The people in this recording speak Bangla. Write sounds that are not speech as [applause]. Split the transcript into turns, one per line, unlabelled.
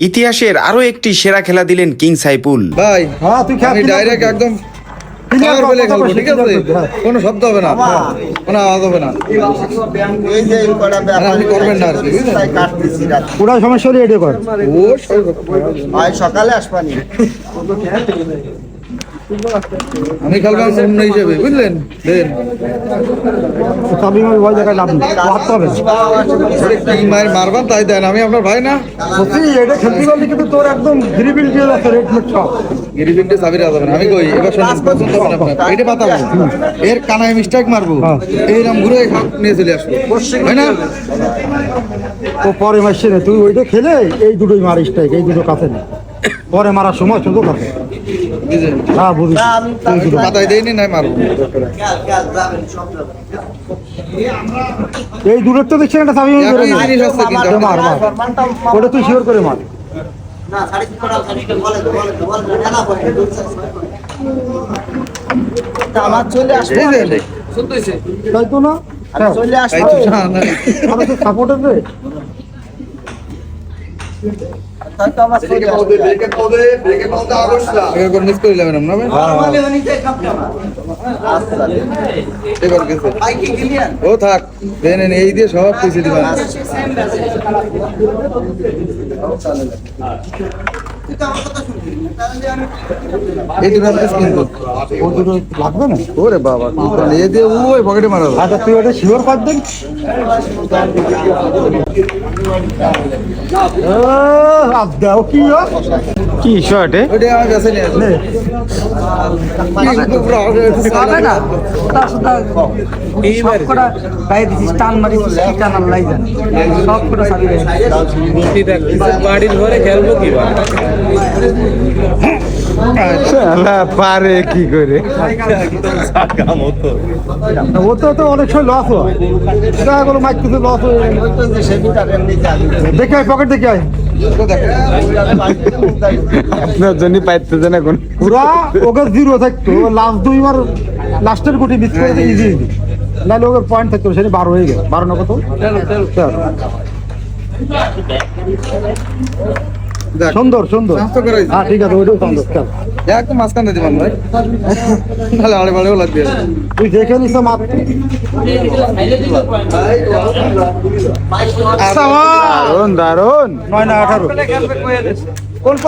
ইতিহাসের আরও একটি সেরা খেলা দিলেন কিং সাইফুল।
ভাই
হ্যাঁ তুই খেল
আমি ডাইরেক্ট একদম ঠিক আছে?
হ্যাঁ।
কোনো শব্দ হবে না কোনো আওয়াজ হবে না।
এই যে এই কটা ব্যাপার
আপনি করবেন না
পুরা সমস্যা হলে এটা কর
ও
সকালে আসবানি। [laughs]
আমি খেলবাম অন্য হিসেবে বুঝলেন? দেন।
চাবি ভয় দেখায় লাভ নেই হাঁটতে হবে
কি মার মারবান তাই দেন। আমি আপনার ভাই না?
সত্যি এটা খেলতে কিন্তু তোর একদম গ্রিবিল দিয়ে যাচ্ছে রেড মেট সব।
গিরিবিনটে চাবির যাবে আমি কই এবার শুনুন পছন্দ হবে না এটা পাতাবো এর কানায় মিস্টেক মারবো।
হ্যাঁ।
এইরকম ঘুরে নিয়ে চলে আসব। হয় না?
ও পরে মারছে না তুই ওইটা খেলে এই দুটোই মারিস তাই এই দুটো কাছে নেই পরে মারার সময় শুধু কাছে হ্যাঁ বুঝিস
আমি
তুই
দেয়নি নাই মারবো।
সব
এই দূরের তো দেখছি একটা চাবি মাবি
একই
বেরোয় না।
আছে কিন্তু
মার মার ওটা তুই শিওর করে মার।
না সাড়ে তিন কটা সাড়ে তিন বলে বলে বলে খেলা করে আমার চলে আসবে
বুঝলেন
তাই তো না?
চলে
এই
আসব
না, না।
সাপোর্টার রে
ও থাক এই দিয়ে সব পয়সা দিবেন এই দুটো পিস কিন্তু
ও দুটো লাগবে না?
ওরে বাবা দিয়ে ওই পকেটে মারা
আচ্ছা তুই ওটা শিওর কর দেন দাও কি
শর্ট
নিয়ে
নে,
পুরো আগে-
পাবে না। ওটা সুদ্ধা সব কটা গায়ে দিছিস টান মারিছিস কি টান আল্লাহ জানে। সব কটা সাবি
বাড়ির ঘরে খেলব কি বা
পারে কি করে?
ও তো তো অনেক সময় লস হয়। মাইক কিছু লস হয়ে দেখে আয় পকেট দেখে আয়।
দেখো।
আপনার জন্য পাইতেছে না কোন।
পুরা ওকে জিরো থাকতো। লাস্ট দুইবার লাস্টের গুটি মিস করে ইজি ইজি নাহলে ওকে পয়েন্ট থাকতো সেটা বারো হয়ে গেল। বারো না কত? সুন্দর সুন্দর। হ্যাঁ ঠিক আছে ওইটাও সুন্দর চল।
একদম মাঝখানে দিবেন ভাই। তাহলে আড়ে বাড়েও লাগবে
তুই দেখে নিস
দারুণ দারুণ
নয় না আঠারো।